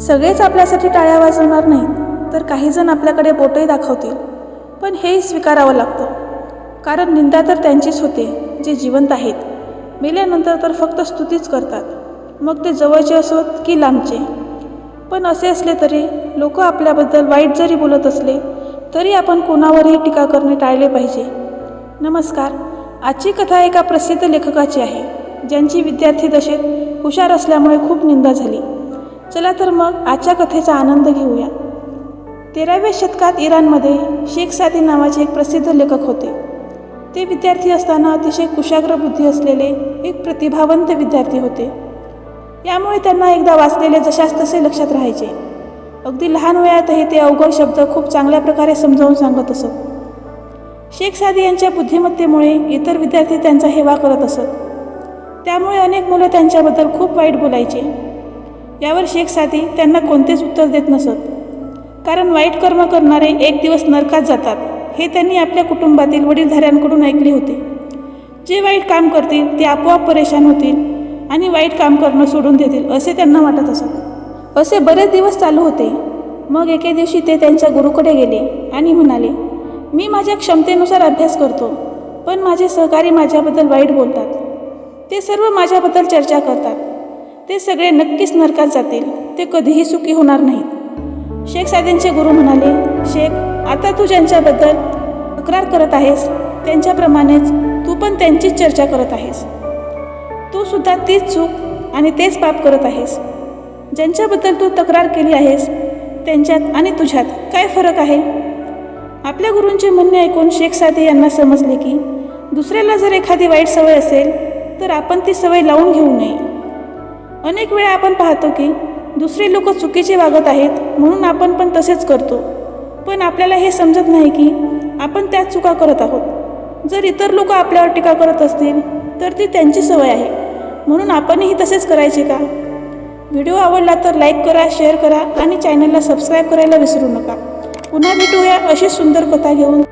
सगळेच आपल्यासाठी टाळ्या वाजवणार नाहीत तर काही जण आपल्याकडे बोटही दाखवतील. पण हेही स्वीकारावं लागतं. कारण निंदा तर त्यांचीच होते जे जिवंत आहेत. मेल्यानंतर तर फक्त स्तुतीच करतात. मग ते जवळचे असोत की लांबचे? पण असे असले तरी लोक आपल्याबद्दल वाईट जरी बोलत असले तरी आपण कोणावरही टीका करणे टाळले पाहिजे. नमस्कार. आजची कथा एका प्रसिद्ध लेखकाची आहे ज्यांची विद्यार्थी दशेत हुशार असल्यामुळे खूप निंदा झाली. चला तर मग आजच्या कथेचा आनंद घेऊया. तेराव्या शतकात इराणमध्ये शेख सादी नावाचे एक प्रसिद्ध लेखक होते. ते विद्यार्थी असताना अतिशय कुशाग्र बुद्धी असलेले एक प्रतिभावंत विद्यार्थी होते. यामुळे त्यांना एकदा वाचलेले जशास तसे लक्षात राहायचे. अगदी लहान वयातही ते अवघड शब्द खूप चांगल्या प्रकारे समजावून सांगत असत. शेख सादी यांच्या बुद्धिमत्तेमुळे इतर विद्यार्थी त्यांचा हेवा करत असत. त्यामुळे अनेक मुलं त्यांच्याबद्दल खूप वाईट बोलायचे. यावर शेख साधी त्यांना कोणतेच उत्तर देत नसत. कारण वाईट कर्म करणारे एक दिवस नरकात जातात हे त्यांनी आपल्या कुटुंबातील वडीलधाऱ्यांकडून ऐकले होते. जे वाईट काम करतील ते आपोआप परेशान होतील आणि वाईट काम करणं सोडून देतील असे त्यांना वाटत असत. असे बरेच दिवस चालू होते. मग एके दिवशी ते त्यांच्या गुरुकडे गेले आणि म्हणाले मी माझ्या क्षमतेनुसार अभ्यास करतो पण माझे सहकारी माझ्याबद्दल वाईट बोलतात. ते सर्व माझ्याबद्दल चर्चा करतात. ते सगळे नक्कीच नरकात जातील. ते कधीही सुखी होणार नाहीत. शेख सादींचे गुरु म्हणाले शेख आता तू ज्यांच्याबद्दल तक्रार करत आहेस त्यांच्याप्रमाणेच तू पण त्यांचीच चर्चा करत आहेस. तू सुद्धा तीच चूक आणि तेच पाप करत आहेस. ज्यांच्याबद्दल तू तक्रार केली आहेस त्यांच्यात आणि तुझ्यात काय फरक आहे? आपल्या गुरूंचे म्हणणे ऐकून शेख साधे यांना समजले की दुसऱ्याला जर एखादी वाईट सवय असेल तर आपण ती सवय लावून घेऊ नये. अनेक वेळा आपण पाहतो की दुसरे लोक चुकीचे वागत आहेत म्हणून आपण पण तसेच करतो. पण आपल्याला हे समजत नाही की आपण त्याच चुका करत आहोत. जर इतर लोक आपल्यावर टीका करत असतील तर ती त्यांची सवय आहे. म्हणून आपणही तसेच करायचे का? व्हिडिओ आवडला तर लाईक करा शेअर करा आणि चॅनलला सबस्क्राईब करायला विसरू नका. पुन्हा भेटूया अशी सुंदर कथा घेऊन.